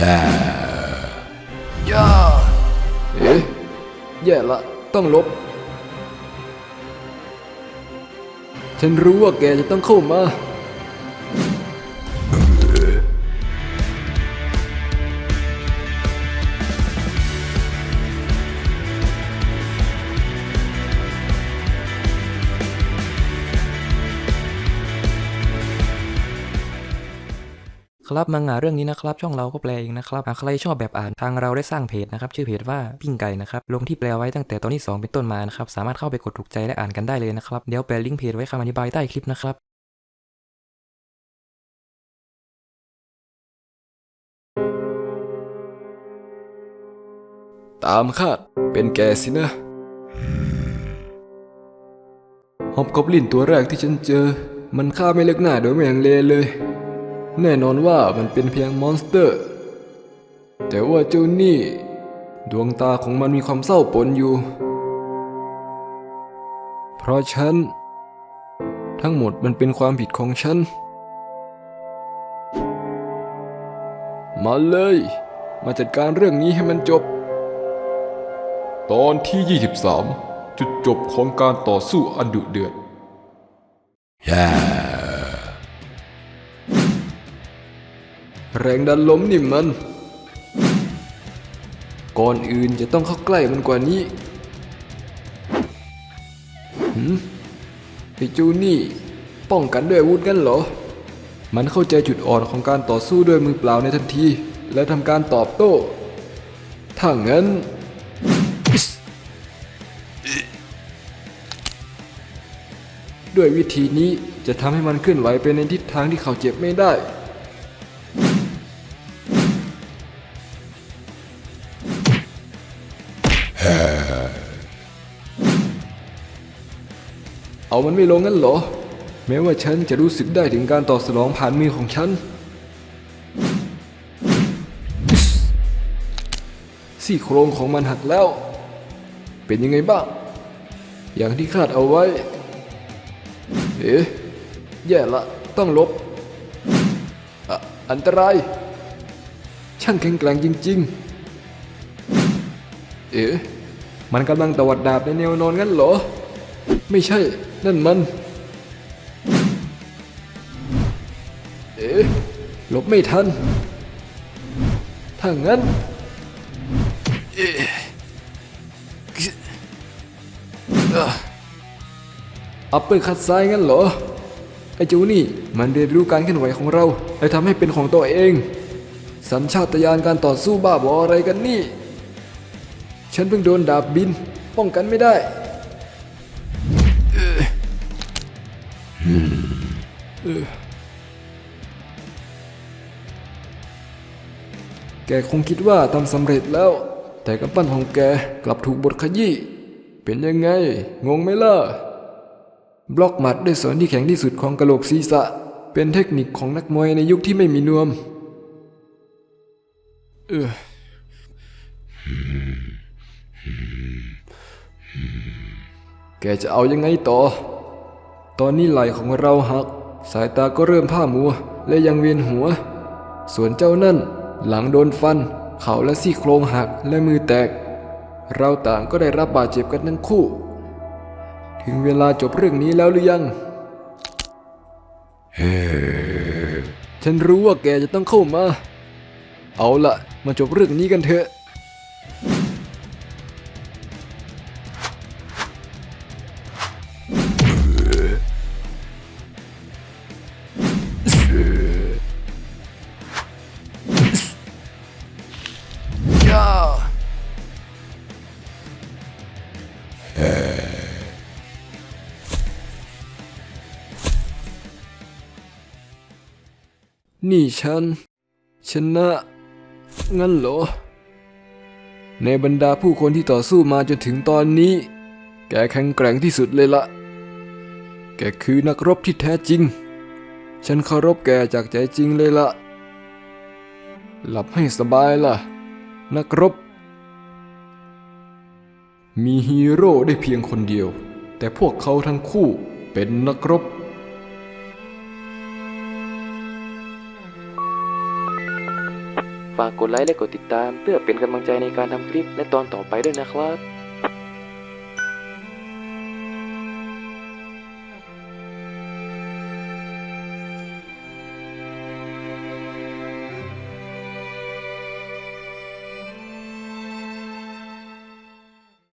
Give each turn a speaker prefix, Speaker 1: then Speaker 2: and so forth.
Speaker 1: ย่า
Speaker 2: ย่าเอ๊ะแย่ละต้องลบ ฉันรู้ว่าแกจะต้องเข้ามา
Speaker 3: ครับมังงะเรื่องนี้นะครับช่องเราก็แปลเองนะครับหากใครชอบแบบอ่านทางเราได้สร้างเพจนะครับชื่อเพจว่าปิ้งไก่นะครับลงที่แปลไว้ตั้งแต่ตอนที่ 2 เป็นต้นมานะครับสามารถเข้าไปกดถูกใจและอ่านกันได้เลยนะครับเดี๋ยวแปะลิงก์เพจไว้คำอธิบายใต้คลิปนะครับ
Speaker 2: ตามคาดเป็นแกสินะฮอบกอบลินตัวแรกที่ฉันเจอ มันฆ่าไม่เลิกหน้าโดยไม่ยังเลเลย แน่นอนว่ามันเป็นเพียงมอนสเตอร์ แต่ว่าเจ้านี่ ดวงตาของมันมีความเศร้าปนอยู่ เพราะฉัน ทั้งหมดมันเป็นความผิดของฉัน มาเลย มาจัดการเรื่องนี้ให้มันจบ
Speaker 1: ตอนที่ 23 จุดจบของการต่อสู้อันดุเดือดย่
Speaker 2: แรงดันล้มนี่มัน ก่อนอื่นจะต้องเข้าใกล้มันกว่านี้หืมไอจูนี่ ป้องกันด้วยอาวุธกันเหรอ มันเข้าใจจุดอ่อนของการต่อสู้ด้วยมือเปล่าในทันที และทำการตอบโต้ ถ้างั้น ด้วยวิธีนี้จะทำให้มันเคลื่อนไหวไปในทิศทางที่เขาเจ็บไม่ได้ เอามันไม่ลงงั้นเหรอ แม้ว่าฉันจะรู้สึกได้ถึงการตอบสนองผ่านมือของฉันสี่โครงของมันหักแล้ว เป็นยังไงบ้าง อย่างที่คาดเอาไว้ เอ๊ะ แย่ละ ต้องลบออันตราย ช่างแข็งแกร่งจริง ๆ เอ๊ะ มันกำลังตวัดดาบในแนวนอนงั้นเหรอ ไม่ใช่ นั่นมัน เอ๊ะหลบไม่ทัน ถ้างั้น เอ๊ะอัปเปอร์คัดซ้ายงั้นเหรอ ไอ้จูนี่มันเรียนรู้การเคลื่อนไหวของเราและทำให้เป็นของตัวเอง สัญชาตญาณการต่อสู้บ้าบออะไรกันนี่ ฉันเพิ่งโดนดาบบิน ป้องกันไม่ได้ แกคงคิดว่าทำสำเร็จแล้ว แต่กำปั้นของแกกลับถูกบทขยี้ เป็นยังไง งงไหมล่ะ บล็อกหมัดด้วยส่วนที่แข็งที่สุดของกระโหลกศีรษะ เป็นเทคนิคของนักมวยในยุคที่ไม่มีนวม เออ แกจะเอายังไงต่อ ตอนนี้ไหล่ของเราหัก สายตาก็เริ่มผ้ามัว และยังเวียนหัว ส่วนเจ้านั่น หลังโดนฟัน เข่าและซี่โครงหักและมือแตก เราต่างก็ได้รับบาดเจ็บกันทั้งคู่ ถึงเวลาจบเรื่องนี้แล้วหรือยังฉันรู้ว่าแกจะต้องเข้ามา เอาละมาจบเรื่องนี้กันเถอะ นี่ฉัน ชนะ งั้นเหรอ ในบรรดาผู้คนที่ต่อสู้มาจนถึงตอนนี้ แกแข็งแกร่งที่สุดเลยละ แกคือนักรบที่แท้จริง ฉันเคารพแกจากใจจริงเลยละ หลับให้สบายล่ะ นักรบ มีฮีโร่ได้เพียงคนเดียว แต่พวกเขาทั้งคู่เป็นนักรบ
Speaker 3: ฝากกดไลค์และกดติดตามเพื่อเป็นกำลังใจในการทำคลิปในตอนต่อไปด้วยนะครับ